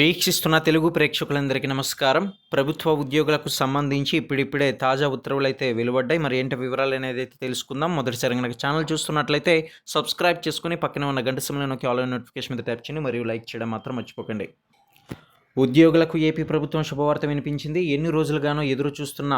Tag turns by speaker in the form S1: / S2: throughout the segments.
S1: వీక్షిస్తున్న తెలుగు ప్రేక్షకులందరికీ నమస్కారం. ప్రభుత్వ ఉద్యోగులకు సంబంధించి ఇప్పుడిప్పుడే తాజా ఉత్తర్వులు అయితే వెలువడ్డాయి. మరి ఏంటి వివరాలు అనేది అయితే తెలుసుకుందాం. మొదటిసారి కనుక ఛానల్ చూస్తున్నట్లయితే సబ్స్క్రైబ్ చేసుకుని పక్కన ఉన్న గంట సమయంలో నొక్కి ఆన్లైన్ నోటిఫికేషన్ మీద ట్యాప్ చేయండి. మరియు లైక్ చేయడం మాత్రం మర్చిపోకండి. ఉద్యోగులకు ఏపీ ప్రభుత్వం శుభవార్త వినిపించింది. ఎన్ని రోజులుగానో ఎదురు చూస్తున్న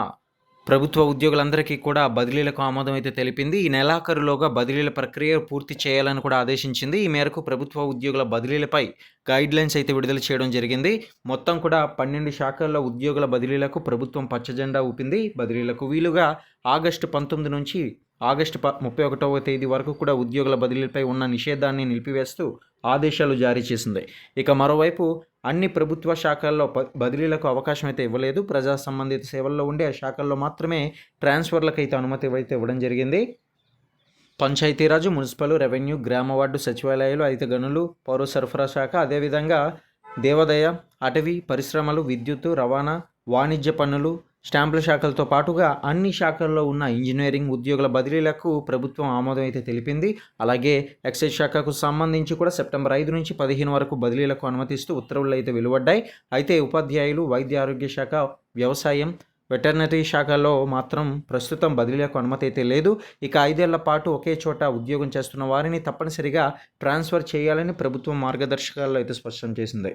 S1: ప్రభుత్వ ఉద్యోగులందరికీ కూడా బదిలీలకు ఆమోదం అయితే తెలిపింది. ఈ నెలాఖరులోగా బదిలీల ప్రక్రియ పూర్తి చేయాలని కూడా ఆదేశించింది. ఈ మేరకు ప్రభుత్వ ఉద్యోగుల బదిలీలపై గైడ్ లైన్స్ అయితే విడుదల చేయడం జరిగింది. మొత్తం కూడా పన్నెండు శాఖల్లో ఉద్యోగుల బదిలీలకు ప్రభుత్వం పచ్చజెండా ఊపింది. బదిలీలకు వీలుగా ఆగస్టు పంతొమ్మిది నుంచి ఆగస్టు ప ముప్పై ఒకటవ తేదీ వరకు కూడా ఉద్యోగుల బదిలీలపై ఉన్న నిషేధాన్ని నిలిపివేస్తూ ఆదేశాలు జారీ చేసింది. ఇక మరోవైపు అన్ని ప్రభుత్వ శాఖల్లో బదిలీలకు అవకాశం అయితే ఇవ్వలేదు. ప్రజా సంబంధిత సేవల్లో ఉండే శాఖల్లో మాత్రమే ట్రాన్స్ఫర్లకు అయితే అనుమతి అయితే ఇవ్వడం జరిగింది. పంచాయతీరాజు మున్సిపల్ రెవెన్యూ గ్రామ వార్డు సచివాలయాలు ఐదు గనులు పౌర సరఫరా శాఖ అదేవిధంగా దేవాదాయ అటవీ పరిశ్రమలు విద్యుత్తు రవాణా వాణిజ్య పన్నులు స్టాంపుల శాఖలతో పాటుగా అన్ని శాఖల్లో ఉన్న ఇంజనీరింగ్ ఉద్యోగుల బదిలీలకు ప్రభుత్వం ఆమోదం అయితే తెలిపింది. అలాగే ఎక్సైజ్ శాఖకు సంబంధించి కూడా సెప్టెంబర్ ఐదు నుంచి పదిహేను వరకు బదిలీలకు అనుమతిస్తూ ఉత్తర్వులు అయితే వెలువడ్డాయి. అయితే ఉపాధ్యాయులు వైద్య ఆరోగ్య శాఖ వ్యవసాయం వెటర్నరీ శాఖలో మాత్రం ప్రస్తుతం బదిలీలకు అనుమతి అయితే లేదు. ఇక ఐదేళ్ళ పాటు ఒకే చోట ఉద్యోగం చేస్తున్న వారిని తప్పనిసరిగా ట్రాన్స్ఫర్ చేయాలని ప్రభుత్వం మార్గదర్శకాల్లో అయితే స్పష్టం చేసింది.